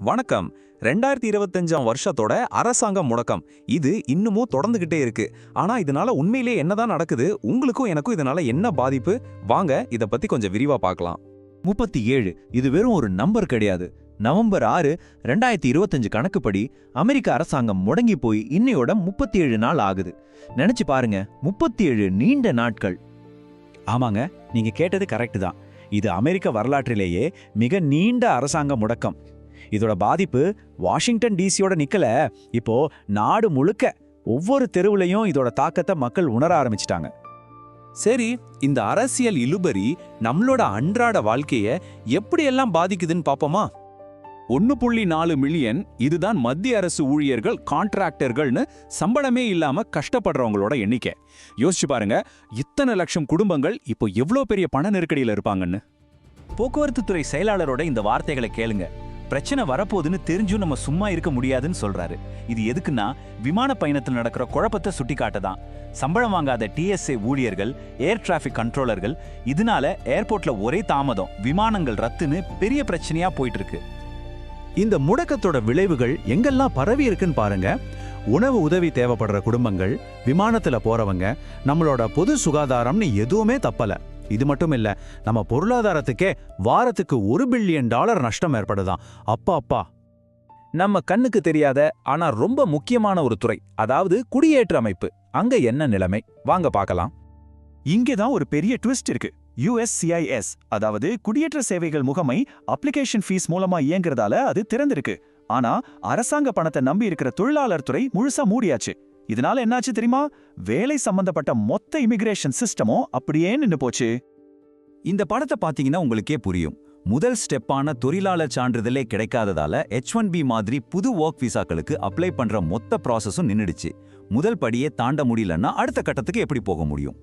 வணக்கம். ரெண்டாயிரத்தி இருபத்தஞ்சாம் வருஷத்தோட அரசாங்கம் முடக்கம். இது இன்னமும் தொடர்ந்துகிட்டே இருக்கு. ஆனா இதனால உண்மையிலே என்னதான் நடக்குது? உங்களுக்கும் எனக்கும் இதனால என்ன பாதிப்பு? வாங்க இத பத்தி கொஞ்சம் விரிவா பார்க்கலாம். முப்பத்தி ஏழு. இது வெறும் ஒரு நம்பர் கிடையாது. நவம்பர் ஆறு ரெண்டாயிரத்தி இருபத்தஞ்சு கணக்குப்படி அமெரிக்க அரசாங்கம் முடங்கி போய் இன்னையோட முப்பத்தி ஏழு நாள் ஆகுது. நினைச்சு பாருங்க முப்பத்தி ஏழு நீண்ட நாட்கள். ஆமாங்க நீங்க கேட்டது கரெக்ட் தான். இது அமெரிக்க வரலாற்றிலேயே மிக நீண்ட அரசாங்க முடக்கம். இதோட பாதிப்பு வாஷிங்டன் டிசியோட நிக்கல. இப்போ நாடு முழுக்க ஒவ்வொரு தெருவுலையும் இதோட தாக்கத்தை மக்கள் உணர ஆரம்பிச்சிட்டாங்க. சரி இந்த அரசியல் இழுபறி நம்மளோட அன்றாட வாழ்க்கைய எப்படியெல்லாம் பாதிக்குதுன்னு பார்ப்போமா ஒன்னு புள்ளி நாலு மில்லியன் இதுதான் மத்திய அரசு ஊழியர்கள் கான்ட்ராக்டர்கள்னு சம்பளமே இல்லாம கஷ்டப்படுறவங்களோட எண்ணிக்கை. யோசிச்சு பாருங்க இத்தனை லட்சம் குடும்பங்கள் இப்போ எவ்வளோ பெரிய பண நெருக்கடியில இருப்பாங்கன்னு? போக்குவரத்து துறை செயலாளரோட இந்த வார்த்தைகளை கேளுங்க. பிரச்சனை வரப்போகுதுன்னு தெரிஞ்சும் நம்ம சும்மா இருக்க முடியாதுன்னு சொல்றாரு. இது எதுக்குன்னா விமான பயணத்தில் நடக்கிற குழப்பத்தை சுட்டிக்காட்ட தான் சம்பளம் வாங்காத டிஎஸ்ஏ ஊழியர்கள் ஏர் டிராஃபிக் கண்ட்ரோலர்கள் இதனால ஏர்போர்ட்ல ஒரே தாமதம் விமானங்கள் ரத்துன்னு பெரிய பிரச்சனையா போயிட்டு இருக்கு இந்த முடக்கத்தோட விளைவுகள் எங்கெல்லாம் பரவி இருக்குன்னு பாருங்க. உணவு உதவி தேவைப்படுற குடும்பங்கள் விமானத்துல போறவங்க நம்மளோட பொது சுகாதாரம்னு எதுவுமே தப்பல. இது மட்டும் இல்ல நம்ம பொருளாதாரத்துக்கே வாரத்துக்கு ஒரு பில்லியன் டாலர் நஷ்டம் ஏற்படுதாம் அப்பா அப்பா. நம்ம கண்ணுக்கு தெரியாத ஆனா ரொம்ப முக்கியமான ஒரு துறை அதாவது குடியேற்ற அமைப்பு. அங்க என்ன நிலைமை? வாங்க பார்க்கலாம். இங்கே தான் ஒரு பெரிய ட்விஸ்ட் இருக்கு. யுஎஸ்சிஐஎஸ் அதாவது குடியேற்ற சேவைகள் முகமை அப்ளிகேஷன் ஃபீஸ் மூலமா இயங்குறதால அது திறந்திருக்கு. ஆனா அரசாங்க பணத்தை நம்பி இருக்கிற தொழிலாளர் துறை முழுசா மூடியாச்சு. இதனால என்னாச்சு தெரியுமா? வேலை சம்பந்தப்பட்ட மொத்த இமிகிரேஷன் சிஸ்டமும் அப்படியே நின்னு போச்சு. இந்த படத்தை பார்த்தீங்கன்னா உங்களுக்கே புரியும். முதல் ஸ்டெப்பான தொழிலாளர் சான்றிதழே கிடைக்காததால எச் ஒன் பி மாதிரி புது ஒர்க் விசாக்களுக்கு அப்ளை பண்ற மொத்த ப்ராசஸும் நின்னுடுச்சு. முதல் படியே தாண்ட முடியலன்னா அடுத்த கட்டத்துக்கு எப்படி போக முடியும்?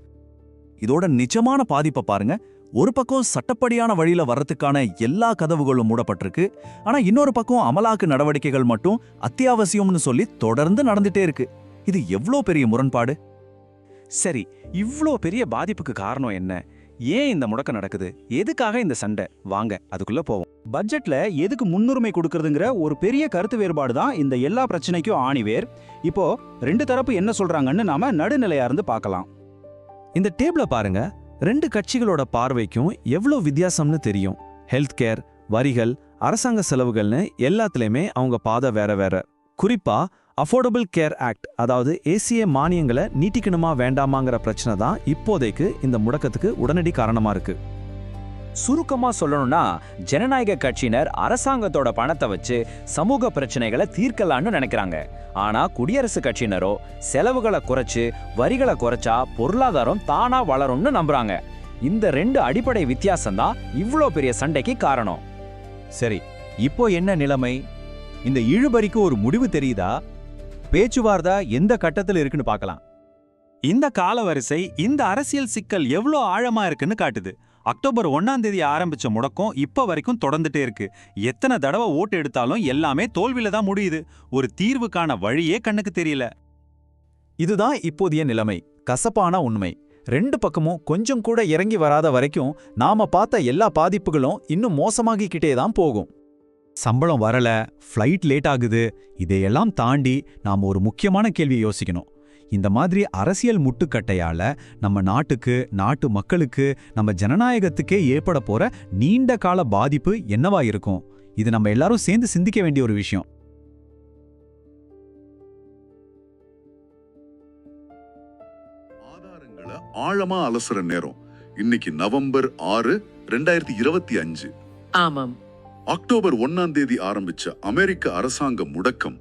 இதோட நிஜமான பாதிப்பை பாருங்க. ஒரு பக்கம் சட்டப்படியான வழியில வர்றதுக்கான எல்லா கதவுகளும் மூடப்பட்டிருக்கு. ஆனா இன்னொரு பக்கம் அமலாக்கு நடவடிக்கைகள் மட்டும் அத்தியாவசியம்னு சொல்லி தொடர்ந்து நடந்துட்டே இருக்கு. இது எவ்வளோ பெரிய முரண்பாடு? சரி இவ்ளோ பெரிய பாதிப்புக்கு காரணம் என்ன? ஏன் இந்த முடக்கம் நடக்குது? எதுக்காக இந்த சண்டை? வாங்க அதுக்குள்ள போவோம். பட்ஜெட்ல எதுக்கு முன்னுரிமை கொடுக்கறதுங்கிற ஒரு பெரிய கருத்து வேறுபாடு தான் இந்த எல்லா பிரச்சனைக்கும் ஆணிவேர் இப்போ ரெண்டு தரப்பு என்ன சொல்றாங்கன்னு நாம நடுநிலையா இருந்து பார்க்கலாம். இந்த டேபிள பாருங்க. ரெண்டு கட்சிகளோட பார்வைக்கும் எவ்வளோ வித்தியாசம்னு தெரியும். ஹெல்த் கேர் வரிகள் அரசாங்க செலவுகள்னு எல்லாத்துலயுமே அவங்க பாதை வேற வேற. குறிப்பா அஃபோர்டபுள் கேர் ஆக்ட் அதாவது ஏசிய மானியங்களை நீட்டிக்கணுமா வேண்டாமாங்கிற பிரச்சனை தான் இப்போதைக்கு இந்த முடக்கத்துக்கு உடனடி காரணமா இருக்கு. சுருக்கமா சொல்லணும்னா ஜனநாயக கட்சியினர் அரசாங்கத்தோட பணத்தை வச்சு சமூக பிரச்சனைகளை தீர்க்கலான்னு நினைக்கிறாங்க. ஆனா குடியரசுக் கட்சியினரோ செலவுகளை குறைச்சு வரிகளை குறைச்சா பொருளாதாரம் தானா வளரும்னு நம்புறாங்க. இந்த ரெண்டு அடிப்படை வித்தியாசம் தான் பெரிய சண்டைக்கு காரணம். சரி இப்போ என்ன நிலைமை? இந்த இழுபறிக்கு ஒரு முடிவு தெரியுதா? பேச்சுவார்த்தை எந்த கட்டத்தில் இருக்குன்னு பார்க்கலாம். இந்த காலவரிசை இந்த அரசியல் சிக்கல் எவ்வளோ ஆழமா இருக்குன்னு காட்டுது. அக்டோபர் ஒன்னாம் தேதி ஆரம்பிச்ச முடக்கம் இப்ப வரைக்கும் தொடர்ந்துட்டே இருக்கு. எத்தனை தடவை ஓட்டு எடுத்தாலும் எல்லாமே தோல்வியில தான் முடியுது. ஒரு தீர்வுக்கான வழியே கண்ணுக்கு தெரியல. இதுதான் இப்போதைய நிலைமை. கசப்பான உண்மை. ரெண்டு பக்கமும் கொஞ்சம் கூட இறங்கி வராத வரைக்கும் நாம பார்த்த எல்லா பாதிப்புகளும் இன்னும் மோசமாகிக்கிட்டே தான் போகும். சம்பளம் வரல ஃப்ளைட் லேட் ஆகுது இதையெல்லாம் தாண்டி நாம ஒரு முக்கியமான கேள்வியை யோசிக்கணும். இந்த மாதிரி அரசியல் முட்டுக்கட்டையால நம்ம நாட்டுக்கு நாட்டு மக்களுக்கு நம்ம ஜனநாயகத்துக்கே ஏற்பட போற நீண்ட கால பாதிப்பு என்னவா இருக்கும்? இது நம்ம எல்லாரும் சேர்ந்து சிந்திக்க வேண்டிய ஒரு விஷயம். ஆதாரங்களை ஆழமா அலசுற நேரம். இன்னைக்கு நவம்பர் ஆறு ரெண்டாயிரத்தி இருபத்தி அஞ்சு. ஆமாம். அக்டோபர் ஒன்னாம் தேதி ஆரம்பிச்ச அமெரிக்க அரசாங்க முடக்கம்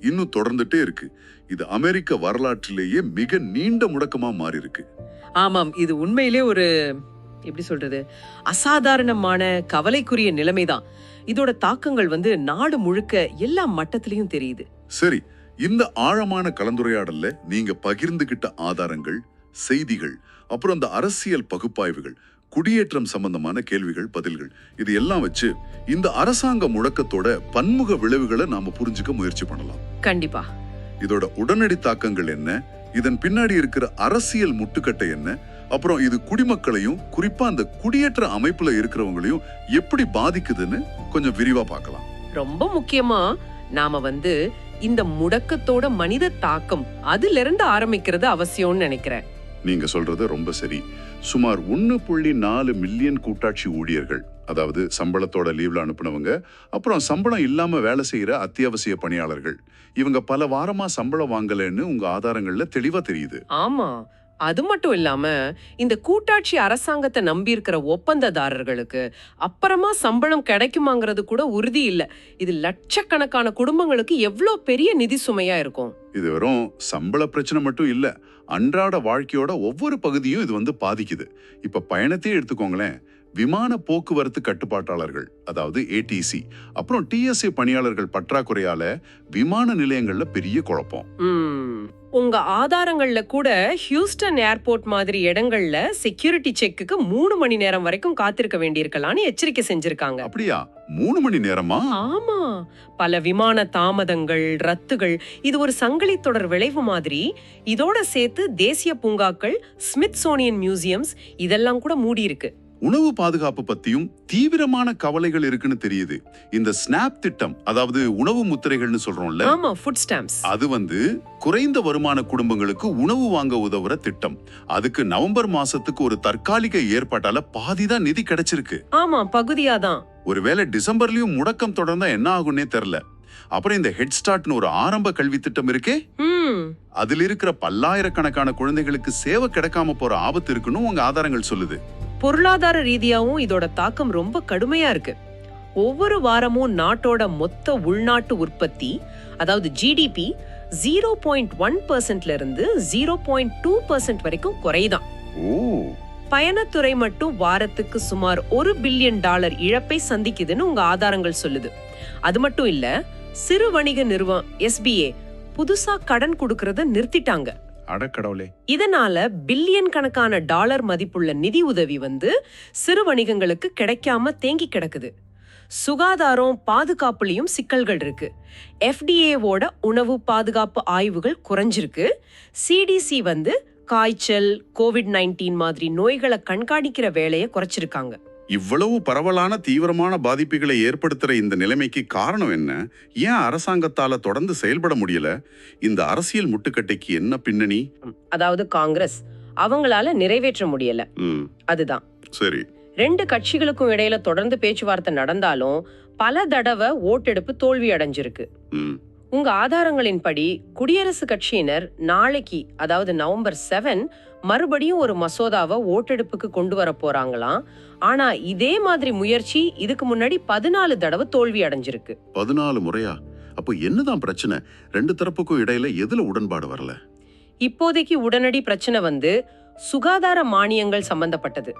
இன்னும் தொடர்ந்துட்டே இருக்கு. இது அமெரிக்க வரலாற்றிலேயே மிக நீண்ட முடக்கமா மாறி இருக்கு ஆமாம் இது உண்மையிலே ஒரு எப்படி சொல்றது அசாதாரணமான கவலைக்குரிய நிலைமைதான் இதோட தாக்கங்கள் வந்து நாடு முழுக்க எல்லா மட்டத்திலையும் தெரியுது. சரி இந்த ஆழமான கலந்துரையாடல்ல நீங்க பகிர்ந்துகிட்ட ஆதாரங்கள் செய்திகள் அப்புறம் அந்த அரசியல் பகுப்பாய்வுகள் குடியேற்றம் சம்பந்தமான கேள்விகள் பதில்கள். இது எல்லாம் வச்சு இந்த அரசாங்க முழக்கத்தோட பன்முக விளைவுகளை நாம புரிஞ்சுக்க முயற்சி பண்ணலாம். கண்டிப்பா. இதோட உடனடி தாக்கங்கள் என்ன? இதன் பின்னாடி இருக்கிற அரசியல் முட்டுக்கட்டை என்ன? அப்புறம் இது குடிமக்களையும் குறிப்பா அந்த குடியேற்ற அமைப்புல இருக்கிறவங்களையும் எப்படி பாதிக்குதுன்னு கொஞ்சம் விரிவா பார்க்கலாம். ரொம்ப முக்கியமா நாம வந்து இந்த முடக்கத்தோட மனித தாக்கம் அதுல இருந்து ஆரம்பிக்கிறது அவசியம்னு நினைக்கிறேன். நீங்க சொல்றது ரொம்ப சரி. சுமார் ஒன்னு புள்ளி நாலு மில்லியன் கூட்டாட்சி ஊழியர்கள் அதாவது சம்பளத்தோட லீவ்ல அனுப்புனவங்க அப்புறம் சம்பளம் இல்லாம வேலை செய்யற அத்தியாவசிய பணியாளர்கள். இவங்க பல வாரமா சம்பளம் வாங்கலைன்னு உங்க ஆதாரங்கள்ல தெளிவா தெரியுது. ஆமா. அது மட்டும் இல்லாம இந்த கூட்டாட்சி அரசாங்கத்தை நம்பி இருக்கிற ஒப்பந்ததாரர்களுக்கு அப்புறமா சம்பளம் கிடைக்குமாங்கிறது கூட உறுதி இல்ல. இது லட்சக்கணக்கான குடும்பங்களுக்கு எவ்வளோ பெரிய நிதி சுமையா இருக்கும்? இது வெறும் சம்பள பிரச்சனை மட்டும் இல்ல அன்றாட வாழ்க்கையோட ஒவ்வொரு பகுதியும் இது வந்து பாதிக்குது. இப்போ பயணத்தையே எடுத்துக்கோங்களேன். விமான போக்குவரத்து கட்டுப்பாட்டாளர்கள் அதாவது ஏடிசி அப்புறம் டிஎஸ்ஏ பணியாளர்கள் பற்றாக்குறையால விமான நிலையங்கள்ல பெரிய குழப்பம். உங்க ஆதாரங்கள்ல கூட ஹியூஸ்டன் ஏர்போர்ட் மாதிரி இடங்கள்ல செக்யூரிட்டி செக்குக்கு மூணு மணி நேரம் வரைக்கும் காத்திருக்க வேண்டியிருக்கலாம்னு எச்சரிக்கை செஞ்சிருக்காங்க. அப்படியா? மூணு மணி நேரமா? ஆமா. பல விமான தாமதங்கள் ரத்துகள் இது ஒரு சங்கிலி தொடர் விளைவு மாதிரி. இதோட சேர்த்து தேசிய பூங்காக்கள் ஸ்மித்சோனியன் மியூசியம்ஸ் இதெல்லாம் கூட மூடி இருக்கு உணவு பாதுகாப்பு பத்தியும் தீவிரமான கவலைகள் இருக்குன்னு தெரியுது. இந்த ஸ்னாப் திட்டம் அதாவது உணவு முத்திரைகள்னு சொல்றோம்ல ஆமா ஃபுட் ஸ்டாம்ப்ஸ் அது வந்து குறைந்த வருமான குடும்பங்களுக்கு உணவு வாங்க உதவுற திட்டம். அதுக்கு நவம்பர் மாசத்துக்கு ஒரு தற்காலிக ஏற்பாட்டால பாதிதான் நிதி கிடைச்சிருக்கு. ஆமா பகுதியாதான் ஒருவேளை டிசம்பர்லயும் முடக்கம் தொடர்ந்தா என்ன ஆகும்னே தெரியல அப்புறம் இந்த ஹெட் ஸ்டார்ட்னு ஒரு ஆரம்ப கல்வி திட்டம் இருக்கே. அதுல இருக்கிற பல்லாயிரக்கணக்கான குழந்தைகளுக்கு சேவை கிடைக்காம போற ஆபத்து இருக்குன்னு உங்க ஆதாரங்கள் சொல்லுது. பொருளாதார ரீதியாவும் இதோட தாக்கம் ரொம்ப கடுமையா இருக்கு. ஒவ்வொரு வாரமும் நாட்டோட மொத்த உள்நாட்டு உற்பத்தி அதாவது ஜிடிபி ஜீரோ பாயிண்ட் ஒன் பர்சன்ட்ல இருந்து ஜீரோ பாயிண்ட் டூ பர்சன்ட் வரைக்கும் குறையுதான் ஓ. பயணத்துறை மட்டும் வாரத்துக்கு சுமார் ஒரு பில்லியன் டாலர் இழப்பை சந்திக்குதுன்னு உங்க ஆதாரங்கள் சொல்லுது. அது மட்டும் இல்ல சிறு வணிக நிறுவனம் எஸ்பிஏ புதுசா கடன் கொடுக்கறத நிறுத்திட்டாங்க. அடக்கடவுளே. இதனால பில்லியன் கணக்கான டாலர் மதிப்புள்ள நிதி உதவி வந்து சிறு வணிகங்களுக்கு கிடைக்காம தேங்கி கிடக்குது. சுகாதாரம் பாதுகாப்புலயும் சிக்கல்கள் இருக்கு. எஃப்டிஏவோட உணவு பாதுகாப்பு ஆய்வுகள் குறைஞ்சிருக்கு. சிடிசி வந்து காய்ச்சல் கோவிட் நைன்டீன் மாதிரி நோய்களை கண்காணிக்கிற வேலையை குறைச்சிருக்காங்க. இவ்வளவு பரவலான தீவிரமான பாதிப்புகளை ஏற்படுத்துற இந்த நிலைமைக்கு காரணம் என்ன? ஏன் அரசாங்கத்தால தொடர்ந்து செயல்பட முடியல? இந்த அரசியல் முட்டுக்கட்டைக்கு என்ன பின்னணி? அதாவது காங்கிரஸ் அவங்களால நிறைவேற்ற முடியல. அதுதான். சரி. ரெண்டு கட்சிகளுக்கும் இடையில தொடர்ந்து பேச்சுவார்த்தை நடந்தாலும் பல தடவை ஓட்டெடுப்பு தோல்வி அடைஞ்சிருக்கு. உங்க ஆதாரங்களின்படி குடியரசுக் கட்சியினர் நாளைக்கு அதாவது நவம்பர் செவன் மறுபடியும் ஒரு மசோதாவை ஓட்டெடுப்புக்கு கொண்டு வர போறாங்களாம். ஆனா இதே மாதிரி முயற்சி இதுக்கு முன்னாடி பதினாலு தடவை தோல்வி அடைஞ்சிருக்கு. பதினாலு முறையா? அப்போ என்னதான் பிரச்சனை? ரெண்டு தரப்புக்கும் இடையில எதுல உடன்பாடு வரல? இப்போதைக்கு உடனடி பிரச்சனை வந்து சுகாதார மானியங்கள் சம்பந்தப்பட்டது.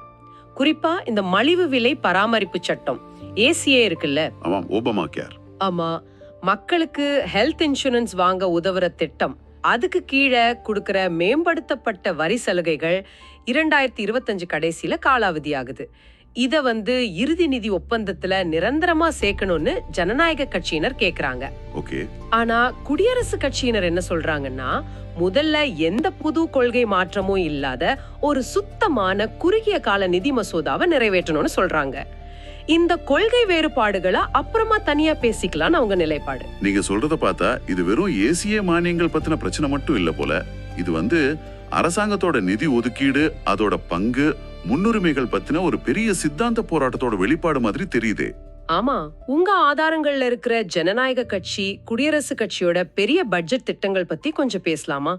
குறிப்பா இந்த மலிவு விலை பராமரிப்பு சட்டம். ஏசிஏ இருக்குல்ல? ஆமாம் ஓபமா கேர் ஆமா. மக்களுக்கு ஹெல்த் இன்சூரன்ஸ் வாங்க உதவுற திட்டம். அதுக்கு கீழே கொடுக்கிற மேம்படுத்தப்பட்ட வரி சலுகைகள் இரண்டாயிரத்தி இருபத்தஞ்சு கடைசியில காலாவதி ஆகுது இத வந்து இறுதி நிதி ஒப்பந்தத்துல நிரந்தரமா சேர்க்கணும்னு ஜனநாயக கட்சியினர் கேக்குறாங்க. ஆனா குடியரசு கட்சியினர் என்ன சொல்றாங்கன்னா முதல்ல எந்த புது கொள்கை மாற்றமும் இல்லாத ஒரு சுத்தமான குறுகிய கால நிதி மசோதாவை நிறைவேற்றணும்னு சொல்றாங்க. இந்த கொள்கை வேறுபாடுகளை அப்புறமா தனியா பேசிக்கலாம்னு அவங்க நிலைப்பாடு. நீங்க சொல்றத பார்த்தா இது வெறும் ஏசிய மானியங்கள் பத்தின பிரச்சனை மட்டும் இல்ல போல. இது வந்து அரசாங்கத்தோட நிதி ஒதுக்கீடு அதோட பங்கு முன்னுரிமைகள் பத்தின ஒரு பெரிய சித்தாந்த போராட்டத்தோட வெளிப்பாடு மாதிரி தெரியுதே. ஆமா. உங்க ஆதாரங்கள்ல இருக்கிற ஜனநாயக கட்சி குடியரசு கட்சியோட பெரிய பட்ஜெட் திட்டங்கள் பத்தி கொஞ்சம் பேசலாமா?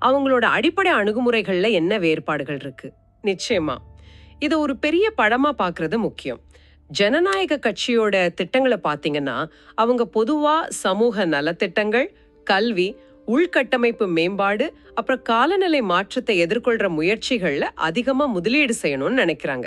அவங்களோட அடிப்படை அணுகுமுறைகள்ல என்ன வேறுபாடுகள் இருக்கு? நிச்சயமா. இத ஒரு பெரிய படமா பார்க்கிறது முக்கியம். ஜனநாயக கட்சியோட திட்டங்களை பாத்தீங்கன்னா அவங்க பொதுவா சமூக நலத்திட்டங்கள் கல்வி உள்கட்டமைப்பு மேம்பாடு அப்புறம் காலநிலை மாற்றத்தை எதிர்கொள்ற முயற்சிகள்ல அதிகமா முதலீடு செய்யணும்னு நினைக்கிறாங்க.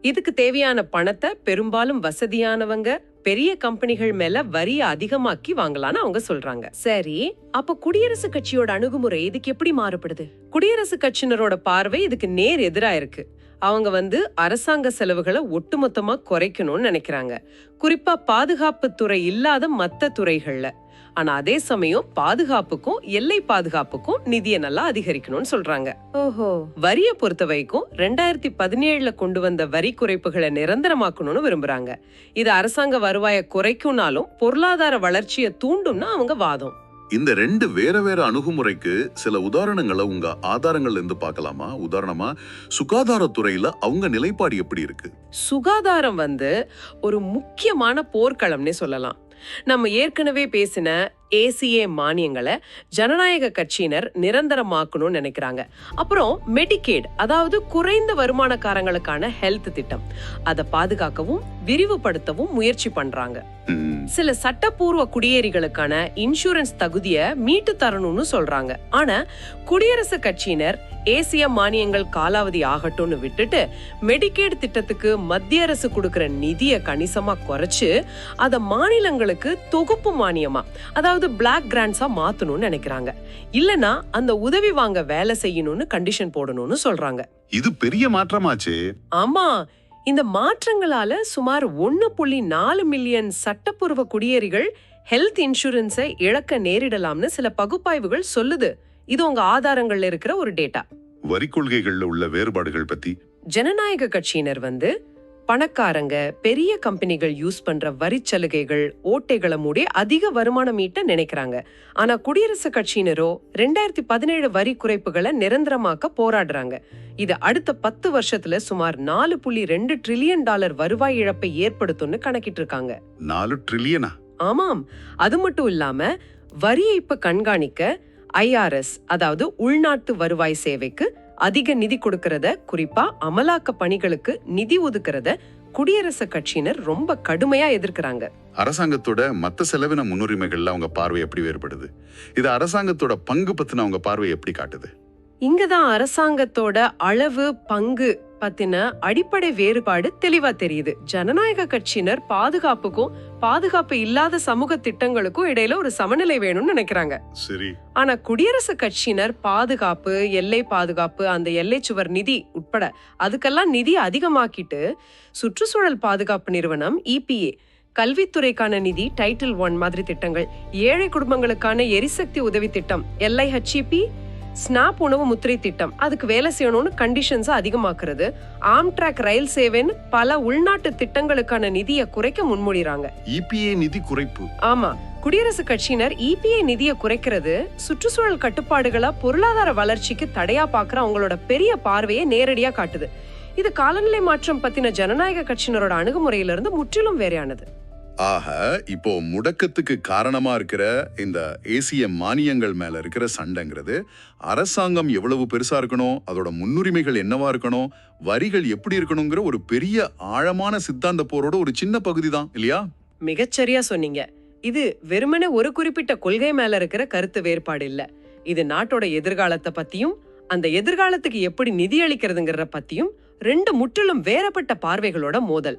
இதுக்கு தேவையான பணத்தை பெரும்பாலும் வசதியானவங்க பெரிய கம்பெனிகள் மேல வரிய அதிகமாக்கி வாங்கலாம்னு அவங்க சொல்றாங்க. சரி. அப்ப குடியரசு கட்சியோட அணுகுமுறை இதுக்கு எப்படி மாறுபடுது? குடியரசு கட்சியினரோட பார்வை இதுக்கு நேர் எதிரா இருக்கு. அவங்க வந்து அரசாங்க செலவுகளை ஒட்டுமொத்தமா குறைக்கணும்னு நினைக்கிறாங்க. குறிப்பா பாதுகாப்பு துறை இல்லாத மத்த துறைகள்ல. ஆனா அதே சமயம் பாதுகாப்புக்கும் எல்லை பாதுகாப்புக்கும் நிதியை நல்லா அதிகரிக்கணும்னு சொல்றாங்க. ஓஹோ. வரியை பொறுத்த வரைக்கும் ரெண்டாயிரத்தி பதினேழுல கொண்டு வந்த வரி குறைப்புகளை நிரந்தரமாக்கணும்னு விரும்புறாங்க. இது அரசாங்க வருவாயை குறைக்கும்னாலும் பொருளாதார வளர்ச்சியை தூண்டும்னு அவங்க வாதம். இந்த ரெண்டு வேற வேற அணுகுமுறைக்கு சில உதாரணங்களை உங்க ஆதாரங்கள்ல இருந்து பார்க்கலாமா? உதாரணமா சுகாதாரத்துறையில அவங்க நிலைப்பாடு எப்படி இருக்கு? சுகாதாரம் வந்து ஒரு முக்கியமான போர்க்களம்னே சொல்லலாம். நம்ம ஏற்கனவே பேசின ஏசிஏ மானியங்களை ஜனநாயக கட்சியினர் நிரந்தரமாக்கணும்னு நினைக்கிறாங்க. அப்புறம் மெடிகேட் அதாவது குறைந்த வருமானக்காரங்களுக்கான ஹெல்த் திட்டம். அதை பாதுகாக்கவும் விரிவுபடுத்தவும் முயற்சி பண்றாங்க. சில சட்டப்பூர்வ குடியேறிகளுக்கான இன்சூரன்ஸ் தகுதிய மீட்டு தரணும்னு சொல்றாங்க. ஆனா குடியரசுக் கட்சியினர் ஏசிய மானியங்கள் காலாவதி ஆகட்டும்னு விட்டுட்டு மெடிகேட் திட்டத்துக்கு மத்திய அரசு கொடுக்கிற நிதியை கணிசமா குறைச்சு அத மாநிலங்களுக்கு தொகுப்பு மானியமா அதாவது பிளாக் கிராண்ட்ஸா மாத்தணும்னு நினைக்கிறாங்க. இல்லனா அந்த உதவி வாங்க வேலை செய்யணும்னு கண்டிஷன் போடணும்னு சொல்றாங்க. இது பெரிய மாற்றமாச்சே. ஆமா. இந்த மாற்றங்களால சுமார் ஒன்னு புள்ளி நாலு மில்லியன் சட்டப்பூர்வ குடியேறிகள் ஹெல்த் இன்சூரன்ஸை இழக்க நேரிடலாம்னு சில பகுப்பாய்வுகள் சொல்லுது. இது உங்க ஆதாரங்கள்ல இருக்கிற ஒரு டேட்டா வரி கொள்கைகள்ல உள்ள வேறுபாடுகள் பத்தி. ஜனநாயக கட்சியினர் வந்து பணக்காரங்க பெரிய கம்பெனிகள் யூஸ் பண்ற வரிச் சலுகைகள் ஓட்டைகளை மூடி அதிக வருமானம் ஈட்ட நினைக்கிறாங்க. ஆனா குடியரசுக் கட்சியினரோ ரெண்டாயிரத்தி பதினேழு வரி குறைப்புகளை நிரந்தரமாக்க போராடுறாங்க. இது அடுத்த பத்து வருஷத்துல சுமார் நாலு புள்ளி ரெண்டு ட்ரில்லியன் டாலர் வருவாய் இழப்பை ஏற்படுத்தும்னு கணக்கிட்டு இருக்காங்க. நாலு ட்ரில்லியனா ஆமாம். அது மட்டும் இல்லாம வரி ஏய்ப்பை கண்காணிக்க ஐஆர்எஸ் அதாவது உள்நாட்டு வருவாய் சேவைக்கு அதிக நிதி கொடுக்கறத குறிப்பா அமலாக்க பணிகளுக்கு நிதி ஒதுக்குறத குடியரசுக் கட்சியினர் ரொம்ப கடுமையா எதிர்க்கிறாங்க. அரசாங்கத்தோட மத்த செலவின முன்னுரிமைகள்ல அவங்க பார்வை எப்படி வேறுபடுது? இது அரசாங்கத்தோட பங்கு பத்தின அவங்க பார்வை எப்படி காட்டுது? இங்கதான் அரசாங்கத்தோட அளவு பங்கு பத்தின அடிப்படை வேறுபாடு தெளிவா தெரியுது. ஜனநாயக கட்சியினர் பாதுகாப்புக்கும் பாதுகாப்பு இல்லாத சமூக திட்டங்களுக்கும் இடையில ஒரு சமநிலை வேணும்னு நினைக்கிறாங்க. சரி. ஆனா குடியரசுக் கட்சியினர் பாதுகாப்பு எல்லை பாதுகாப்பு அந்த எல்லை சுவர் நிதி உட்பட அதுக்கெல்லாம் நிதி அதிகமாக்கிட்டு சுற்றுச்சூழல் பாதுகாப்பு நிறுவனம் இபிஏ கல்வித்துறைக்கான நிதி டைட்டில் ஒன் மாதிரி திட்டங்கள் ஏழை குடும்பங்களுக்கான எரிசக்தி உதவி திட்டம் எல்ஐஹெச்இபி ஸ்னாப் உணவு முத்திரை திட்டம். அதுக்கு வேலை செய்யணும்னு கண்டிஷன்ஸை அதிகமாக்குறது. ஆம்ட்ராக் ரயில் சேவைன்னு பல உள்நாட்டு திட்டங்களுக்கான நிதியை குறைக்க முன்மொழிறாங்க. இபிஏ நிதி குறைப்பு. ஆமா. குடியரசுக் கட்சியினர் இபிஐ நிதியை குறைக்கிறது சுற்றுச்சூழல் கட்டுப்பாடுகளா பொருளாதார வளர்ச்சிக்கு தடையா பாக்குற அவங்களோட பெரிய பார்வையை நேரடியா காட்டுது. இது காலநிலை மாற்றம் பத்தின ஜனநாயக கட்சியினரோட அணுகுமுறையில இருந்து முற்றிலும் வேறையானது. ஆக இப்போ முடக்கத்துக்கு காரணமா இருக்கிற இந்த ஏசிய மானியங்கள் மேல இருக்கிற சண்டைங்கிறது அரசாங்கம் எவ்வளவு பெருசா இருக்கணும் அதோட முன்னுரிமைகள் என்னவா இருக்கணும் வரிகள் எப்படி இருக்கணுங்கிற ஒரு பெரிய ஆழமான சித்தாந்த போரோட ஒரு சின்ன பகுதி தான் இல்லையா? மிகச்சரியா சொன்னீங்க. இது வெறுமனே ஒரு குறிப்பிட்ட கொள்கை மேல இருக்கிற கருத்து வேறுபாடு இல்ல. இது நாட்டோட எதிர்காலத்தை பத்தியும் அந்த எதிர்காலத்துக்கு எப்படி நிதி அளிக்கிறதுங்கிற பத்தியும் ரெண்டு முற்றிலும் வேறுபட்ட பார்வைகளோட மோதல்.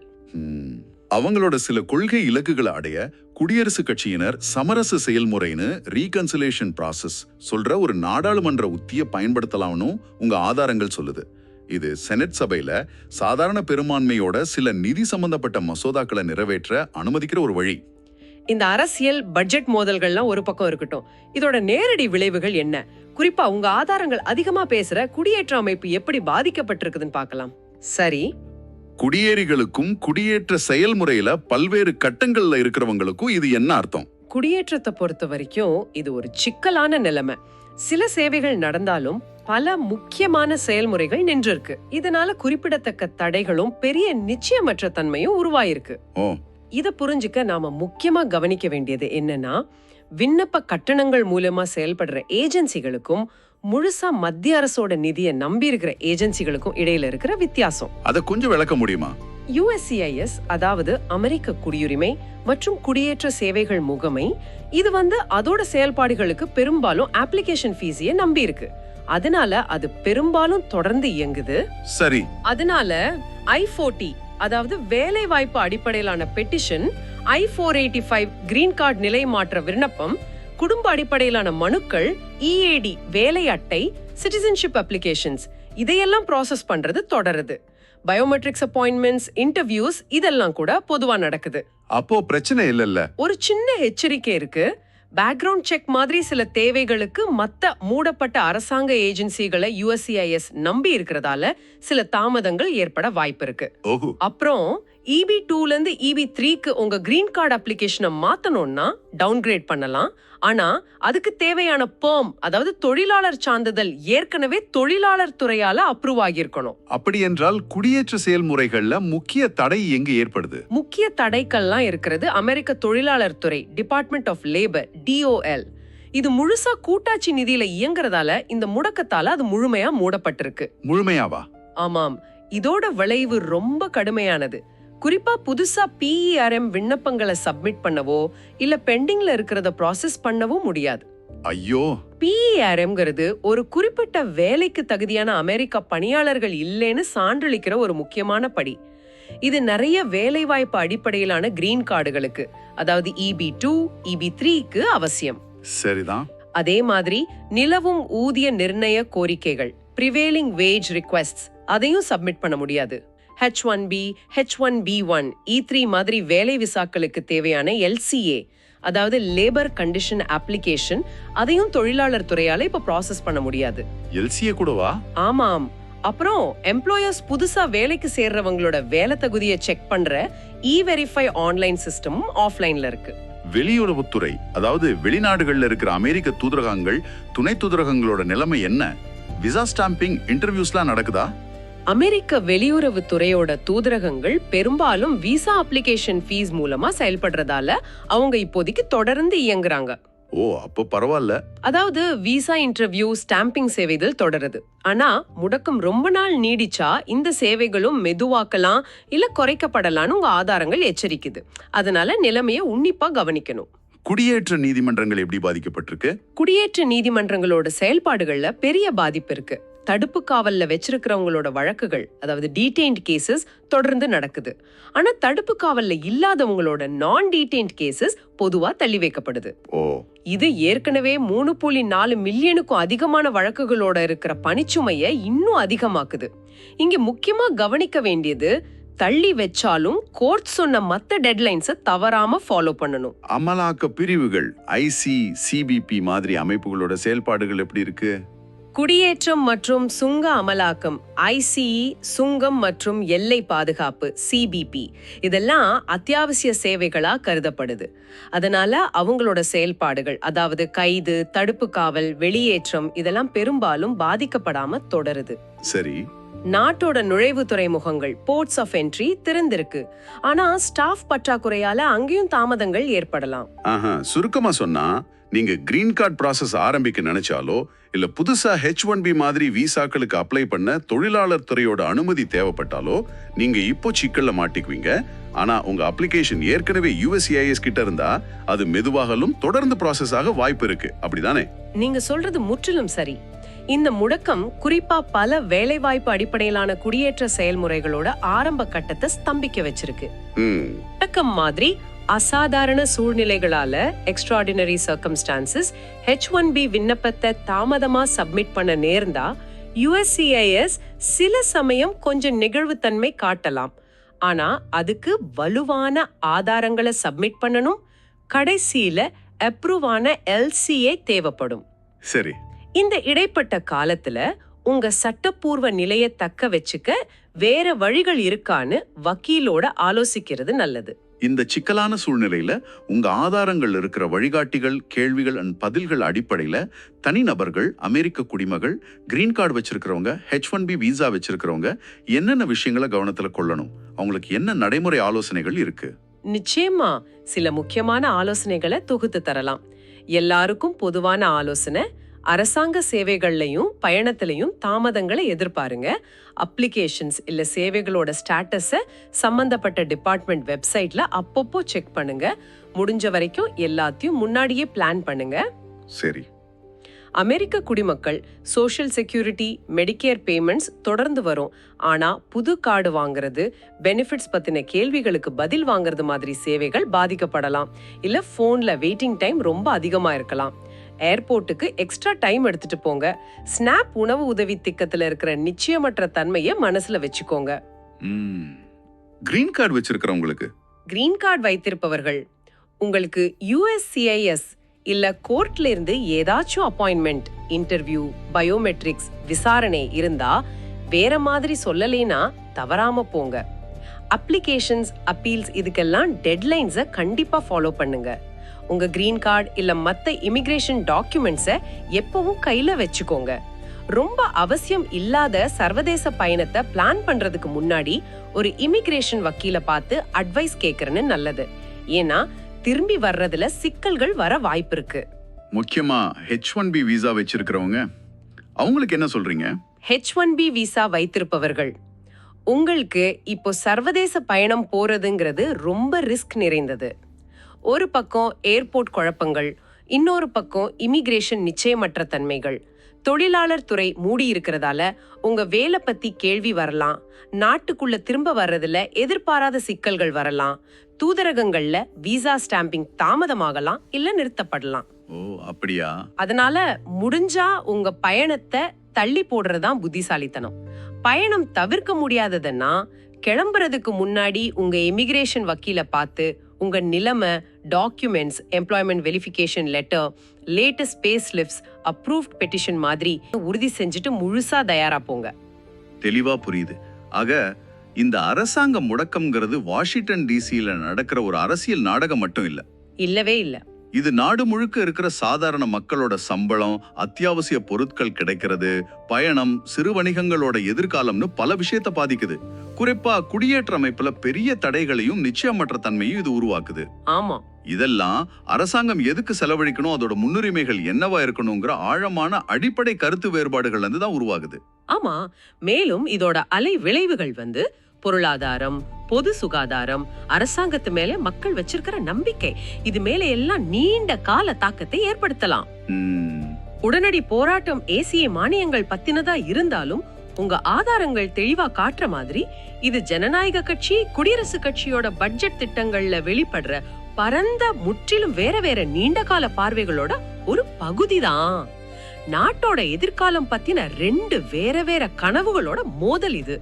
அவங்களோட சில கொள்கை இலக்குகளை அடைய குடியரசுக் கட்சியினர் சமரச செயல்முறைன்னு ரீகன்சிலேஷன் ப்ராசஸ் சொல்ற ஒரு நாடாளுமன்ற உத்தியை பயன்படுத்தலாம்னு உங்க ஆதாரங்கள் சொல்லுது. இது செனட் சபையில சாதாரண பெரும்பான்மையோட சில நிதி சம்பந்தப்பட்ட மசோதாக்களை நிறைவேற்ற அனுமதிக்கிற ஒரு வழி. இந்த அரசியல் பட்ஜெட் மோதல்கள்லாம் ஒரு பக்கம் இருக்கட்டும். இதோட நேரடி விளைவுகள் என்ன? குறிப்பா உங்க ஆதாரங்கள் அதிகமா பேசுற குடியேற்ற அமைப்பு எப்படி பாதிக்கப்பட்டிருக்குதுன்னு பார்க்கலாம். சரி. குடியேறிகளுக்கும் குடியேற்ற செயல்முறையில பல்வேறு கட்டங்கள்ல இருக்கிறவங்களுக்கும் இது என்ன அர்த்தம்? குடியேற்றத்தை பொறுத்த வரைக்கும் இது ஒரு சிக்கலான நிலைமை. சில சேவைகள் நடந்தாலும் பல முக்கியமான செயல்முறைகள் நின்றிருக்கு. இதனால குறிப்பிடத்தக்க தடைகளும் பெரிய நிச்சயமற்ற தன்மையும் உருவாயிருக்கு. இத புரிஞ்சுக்க நாம முக்கியமா கவனிக்க வேண்டியது என்னன்னா விண்ணப்ப கட்டணங்கள் மூலமா செயல்படுற ஏஜென்சிகளுக்கும் முழுசா மத்திய அரசோட நிதியை நம்பி இருக்கிற ஏஜென்சிகளுக்கும் இடையில இருக்கிற வித்தியாசம். அதை கொஞ்சம் விளக்க முடியுமா? யுஎஸ்சிஐஎஸ் அதாவது அமெரிக்க குடியுரிமை மற்றும் குடியேற்ற சேவைகள் முகமை இது வந்து அதோட செயல்பாடுகளுக்கு பெரும்பாலும் அப்ளிகேஷன் ஃபீஸையே நம்பி இருக்கு. அதனால அது பெரும்பாலும் தொடர்ந்து இயங்குது. சரி. அதனால ஐ அதாவது வேலை வாய்ப்பு அடிப்படையிலான petition I four eighty five green card நிலை மாற்ற விண்ணப்பம் குடும்ப அடிப்படையிலான மனுக்கள் இஏடி வேலை அட்டை சிட்டிசன்ஷிப் அப்ளிகேஷன்ஸ் இதையெல்லாம் ப்ராசஸ் பண்றது தொடருது. பயோமெட்ரிக்ஸ் அப்பாயின்மெண்ட்ஸ் இன்டர்வியூஸ் இதெல்லாம் கூட பொதுவா நடக்குது. அப்போ பிரச்சனை இல்லைல்ல? ஒரு சின்ன எச்சரிக்கை இருக்கு. பேக்ரவுண்ட் செக் மாதிரி சில தேவைகளுக்கு மத்த மூடப்பட்ட அரசாங்க ஏஜென்சிகளை யுஎஸ்சிஐஎஸ் நம்பி இருக்கிறதால சில தாமதங்கள் ஏற்பட வாய்ப்பு இருக்கு. ஓஹோ. அப்புறம் இபி டூல இருந்து இபி த்ரீக்கு உங்க கிரீன் கார்டு அப்ளிகேஷனை மாத்தணும்னா டவுன்கிரேட் பண்ணலாம். ஆனா அதுக்கு தேவையான பெர்ம் அதாவது தொழிலாளர் சான்றிதழ் ஏற்கனவே தொழிலாளர் துறையால அப்ரூவ் ஆகியிருக்கணும். அப்படி என்றால் குடியேற்ற செயல்முறைகள்ல முக்கிய தடை எங்க ஏற்படுது? முக்கிய தடைக்கள்லாம் இருக்கிறது அமெரிக்க தொழிலாளர் துறை டிபார்ட்மெண்ட் ஆஃப் லேபர் டிஓஎல் இது முழுசா கூட்டாட்சி நிதியில இயங்குறதால இந்த முடக்கத்தால அது முழுமையா மூடப்பட்டிருக்கு. முழுமையாவா? ஆமாம். இதோட விளைவு ரொம்ப கடுமையானது. குறிப்பா புதுசா பிஇஆர்எம் விண்ணப்பங்களை சப்மிட் பண்ணவோ இல்ல பெண்டிங்ல இருக்கிறத ப்ராசஸ் பண்ணவோ முடியாது. ஐயோ! பிஇஆர்எம்ங்கிறது ஒரு குறிப்பிட்ட வேலைக்கு தகுதியான அமெரிக்க பணியாளர்கள் இல்லைன்னு சான்றளிக்கிற ஒரு முக்கியமான படி. இது நிறைய வேலைவாய்ப்பு அடிப்படையிலான கிரீன் கார்டுகளுக்கு அதாவது E இபி டூ இபி த்ரீக்கு அவசியம். சரிதான். அதே மாதிரி நிலவும் ஊதிய நிர்ணய கோரிக்கைகள் ப்ரிவேலிங் வேஜ் ரிக்வெஸ்ட்ஸ் அதையும் சப்மிட் பண்ண முடியாது. H one B H one B one E three மாதிரி வேலை விசாக்களுக்கு தேவையான எல்சிஏ அதாவது லேபர் கண்டிஷன் அப்ளிகேஷன் அதையும் தொழிலாளர் துறையால இப்ப ப்ராசஸ் பண்ண முடியாது. எல்சிய கூடவா? ஆமாம். அப்புறம் எம்ப்ளாயர்ஸ் புதுசா வேலைக்கு சேர்றவங்களோட வேலை தகுதியை செக் பண்ற இ வெரிஃபை ஆன்லைன் சிஸ்டமும் ஆஃப்லைன்ல இருக்கு. வெளியுறவுத்துறை அதாவது வெளிநாடுகள்ல இருக்கிற அமெரிக்க தூதரகங்கள் துணை தூதரகங்களோட நிலைமை என்ன? விசா ஸ்டாம்பிங் இன்டர்வியூஸ்லாம் நடக்குதா? அமெரிக்க வெளியுறவு துறையோட தூதரகங்கள் பெரும்பாலும் விசா அப்ளிகேஷன் ஃபீஸ் மூலமா செயல்படுறதால அவங்க இப்போதைக்கு தொடர்ந்து இயங்குறாங்க. ஓ அப்போ பரவாயில்ல. அதாவது விசா இன்டர்வியூ ஸ்டாம்பிங் சேவைகள் தொடருது. ஆனா முடக்கம் ரொம்ப நாள் நீடிச்சா இந்த சேவைகளும் மெதுவாக்கலாம் இல்ல குறைக்கப்படலாம்னு உங்க ஆதாரங்கள் எச்சரிக்குது. அதனால நிலைமையை உன்னிப்பா கவனிக்கணும். குடியேற்ற நீதிமன்றங்கள் எப்படி பாதிக்கப்பட்டிருக்கு? குடியேற்ற நீதிமன்றங்களோட செயல்பாடுகள்ல பெரிய பாதிப்பு இருக்கு. தடுப்பு காவல்ல வச்சிருக்கிறவங்களோட வழக்குகள் அதாவது டீடைன்ட் கேசஸ் தொடர்ந்து நடக்குது. ஆனா தடுப்பு காவல்ல இல்லாதவங்களோட நான் டீடைன்ட் கேசஸ் பொதுவா தள்ளி வைக்கப்படுது. ஓ. இது ஏற்கனவே மூணு புள்ளி நாலு மில்லியனுக்கும் அதிகமான வழக்குகளோட இருக்கிற பணிச்சுமைய இன்னும் அதிகமாக்குது. இங்க முக்கியமா கவனிக்க வேண்டியது தள்ளி வச்சாலும் கோர்ட் சொன்ன மத்த டெட்லைன்ஸை தவறாம ஃபாலோ பண்ணணும். அமலாக்க பிரிவுகள் ஐசி சிபிபி மாதிரி அமைப்புகளோட செயல்பாடுகள் எப்படி இருக்கு? குடியேற்றம் மற்றும் சுங்க அமலாக்கம் ஐசிஇ சுங்கம் மற்றும் எல்லை பாதுகாப்பு சிபிபி. இதெல்லாம் அத்தியாவசிய சேவைகளா கருதப்படுது. அதனால அவங்களோட செயல்பாடுகள் அதாவது கைது தடுப்பு காவல் வெளியேற்றம் இதெல்லாம் பெரும்பாலும் பாதிக்கப்படாம தொடருது. சரி. நாட்டோட நுழைவு துறைமுகங்கள் போர்ட்ஸ் ஆஃப் என்ட்ரி திறந்திருக்கு. ஆனா ஸ்டாஃப் பற்றாக்குறையால அங்கேயும் தாமதங்கள் ஏற்படலாம். ஆஹா சுருக்கமா சொன்னா நீங்க கிரீன் கார்டு ப்ராசஸ் ஆரம்பிக்க நினைச்சாலோ இல்ல புதுசா ஹெச் ஒன் பி மாதிரி விசாக்களுக்கு அப்ளை பண்ண தொழிலாளர் துறையோட அனுமதி தேவைப்பட்டாலோ நீங்க இப்போ சிக்கல்ல மாட்டிக்குவீங்க. ஆனா உங்க அப்ளிகேஷன் ஏற்கனவே யுஎஸ்சிஐஎஸ் கிட்ட இருந்தா அது மெதுவாகலும் தொடர்ந்து ப்ராசஸ் ஆக வாய்ப்பு இருக்கு. அப்படிதானே? நீங்க சொல்றது முற்றிலும் சரி. இந்த முடக்கம் குறிப்பா பல வேலைவாய்ப்பு அடிப்படையிலான குடியேற்ற செயல்முறைகளோட ஆரம்ப கட்டத்தை ஸ்தம்பிக்க வச்சிருக்கு. முடக்கம் மாதிரி அசாதாரண சூழ்நிலைகளால extraordinary circumstances H one B விண்ணப்பத்தை தாமதமா சப்மிட் பண்ண நேர்ந்தா யுஎஸ்சிஐஎஸ் சில சமயம் கொஞ்சம் நெகிழ்வுத்தன்மை காட்டலாம். ஆனா அதுக்கு வலுவான ஆதாரங்களை சப்மிட் பண்ணணும். கடைசியில அப்ரூவான எல்சிஏ தேவைப்படும். சரி. இந்த இடைப்பட்ட காலத்துல உங்க சட்டப்பூர்வ நிலையை தக்க வச்சுக்க வேற வழிகள் இருக்கான்னு வக்கீலோட ஆலோசிக்கிறது நல்லது. இந்த சிக்கலான சூழ்நிலையில உங்க ஆதாரங்கள் இருக்கிற வழிகாட்டிகள் கேள்விகள் அண்ட் பதில்கள் அடிப்படையில தனிநபர்கள் அமெரிக்க குடிமகள் கிரீன் கார்டு வச்சிருக்கிறவங்க ஹெச் ஒன் பி விசா வச்சிருக்கிறவங்க என்னென்ன விஷயங்களை கவனத்துல கொள்ளணும்? அவங்களுக்கு என்ன நடைமுறை ஆலோசனைகள் இருக்கு? நிச்சயமா சில முக்கியமான ஆலோசனைகளை தொகுத்து தரலாம். எல்லாருக்கும் பொதுவான ஆலோசனை அரசாங்க சேவைகள்லையும் பயணத்திலையும் தாமதங்களை எதிர்பாருங்க. அப்ளிகேஷன்ஸ் இல்ல சேவைகளோட ஸ்டேட்டஸை சம்பந்தப்பட்ட டிபார்ட்மெண்ட் வெப்சைட்ல அப்பப்போ செக் பண்ணுங்க. முடிஞ்ச வரைக்கும் எல்லாத்தையும் முன்னாடியே பிளான் பண்ணுங்க. சரி. அமெரிக்க குடிமக்கள் சோஷியல் செக்யூரிட்டி மெடிக்கேர் பேமெண்ட்ஸ் தொடர்ந்து வரும். ஆனா புது கார்டு வாங்குறது பெனிஃபிட்ஸ் பத்தின கேள்விகளுக்கு பதில் வாங்குறது மாதிரி சேவைகள் பாதிக்கப்படலாம். இல்ல போன்ல வெயிட்டிங் டைம் ரொம்ப அதிகமா இருக்கலாம். ஏர்போர்ட்டுக்கு எக்ஸ்ட்ரா டைம் எடுத்துட்டு போங்க. ஸ்னாப் உணவு உதவி திட்டத்துல இருக்கிற நிச்சயமற்ற தன்மையை மனசுல வச்சுக்கோங்க. கிரீன் கார்டு வச்சிருக்கிறவங்களுக்கு? கிரீன் கார்டு வைத்திருப்பவர்கள் உங்களுக்கு யுஎஸ்சிஐஎஸ் இல்ல கோர்ட்ல இருந்து ஏதாச்சும் அப்பாயின்மெண்ட் இன்டர்வியூ பயோமெட்ரிக்ஸ் விசாரணை இருந்தா வேற மாதிரி சொல்லலைனா தவறாம போங்க. அப்ளிகேஷன்ஸ் அப்பீல்ஸ் இதுக்கெல்லாம் டெட்லைன்ஸை கண்டிப்பா ஃபாலோ பண்ணுங்க. உங்க கிரீன் கார்டு இல்ல மத்த இமிகிரேஷன் டாக்குமெண்ட்ஸை எப்பவும் கையில வச்சுக்கோங்க. ரொம்ப அவசியம் இல்லாத சர்வதேச பயணத்தை பிளான் பண்றதுக்கு முன்னாடி ஒரு இமிகிரேஷன் வக்கீல பார்த்து அட்வைஸ் கேக்குறன்னு நல்லது. ஏன்னா திரும்பி வர்றதுல சிக்கல்கள் வர வாய்ப்பு இருக்கு. முக்கியமா ஹெச் ஒன் பி விசா வச்சிருக்கிறவங்க அவங்களுக்கு என்ன சொல்றீங்க? ஹெச் ஒன் பி விசா வைத்திருப்பவர்கள் உங்களுக்கு இப்போ சர்வதேச பயணம் போறதுங்கிறது ரொம்ப ரிஸ்க் நிறைந்தது. ஒரு பக்கம் ஏர்போர்ட் குழப்பங்கள் இன்னொரு பக்கம் இமிகிரேஷன் நிச்சயமற்ற தன்மைகள். தொழிலாளர் துறை மூடி இருக்கிறதால உங்க வேலை பத்தி கேள்வி வரலாம். நாட்டுக்குள்ள திரும்ப வர்றதுல எதிர்பாராத சிக்கல்கள் வரலாம். தூதரகங்கள்ல விசா ஸ்டாம்பிங் தாமதமாகலாம் இல்ல நிறுத்தப்படலாம். ஓ அப்படியா? அதனால முடிஞ்சா உங்க பயணத்தை தள்ளி போடுறதுதான் புத்திசாலித்தனம். பயணம் தவிர்க்க முடியாததுன்னா கிளம்புறதுக்கு முன்னாடி உங்க இமிகிரேஷன் வக்கீல பார்த்து உங்க நிலைமை documents employment verification letter latest pay slips approved petition மாதிரி உறுதி செஞ்சுட்டு முழுசா தயாரா போங்க. தெளிவா புரியுது. ஆக இந்த அரசாங்க முடக்கம்ங்கிறது வாஷிங்டன் டிசியில நடக்கிற ஒரு அரசியல் நாடகம் மட்டும் இல்ல. இல்லவே இல்ல. இது நாடு முழுக்க இருக்கிற சாதாரண மக்களோட சம்பளம் அத்தியாவசிய பொருட்கள் கிடைக்கிறது பயணம் சிறு வணிகங்களோட எதிர்காலம்னு பல விஷயத்த பாதிக்குது. குறிப்பா குடியேற்ற அமைப்புல பெரிய தடைகளையும் நிச்சயமற்ற தன்மையும் இது உருவாக்குது. ஆமா. இதெல்லாம் அரசாங்கம் எதுக்கு செலவழிக்கணும்? அதோட முன்னுரிமைகள் என்னவா இருக்கணுங்கிற ஆழமான அடிப்படை கருத்து வேறுபாடுகள் இருந்து தான் உருவாகுது. ஆமா. மேலும் இதோட அலை விளைவுகள் வந்து பொருளாதாரம் பொது சுகாதாரம் அரசாங்கத்து மேல மக்கள் வச்சிருக்கிற நம்பிக்கை இது மேல எல்லாம் நீண்ட கால தாக்கத்தை ஏற்படுத்தலாம். உடனடி போராட்டம் ஏசிய மானியங்கள் பத்தினதா இருந்தாலும் உங்க ஆதாரங்கள் தெளிவா காட்டுற மாதிரி இது ஜனநாயக கட்சி குடியரசு கட்சியோட பட்ஜெட் திட்டங்கள்ல வெளிப்படுற பரந்த முற்றிலும் வேற வேற நீண்ட கால பார்வைகளோட ஒரு பகுதிதான். நாட்டோட எதிர்காலம் பத்தின ரெண்டு வேற வேற கனவுகளோட மோதல் இது.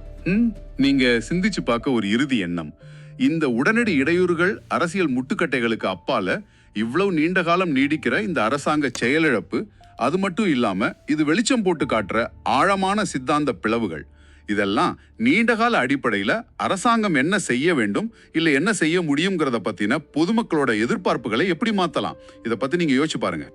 நீங்க சிந்திச்சு பார்க்க ஒரு இறுதி எண்ணம். இந்த உடனடி இடையூறுகள் அரசியல் முட்டுக்கட்டைகளுக்கு அப்பால இவ்வளவு நீண்ட காலம் நீடிக்கிற இந்த அரசாங்க செயலிழப்பு அது மட்டும் இல்லாம இது வெளிச்சம் போட்டு காட்டுற ஆழமான சித்தாந்த பிளவுகள். இதெல்லாம் நீண்டகால அடிப்படையில அரசாங்கம் என்ன செய்ய வேண்டும் இல்லை என்ன செய்ய முடியுங்கிறத பத்தின பொதுமக்களோட எதிர்பார்ப்புகளை எப்படி மாத்தலாம்? இதை பத்தி நீங்க யோசிச்சு பாருங்க.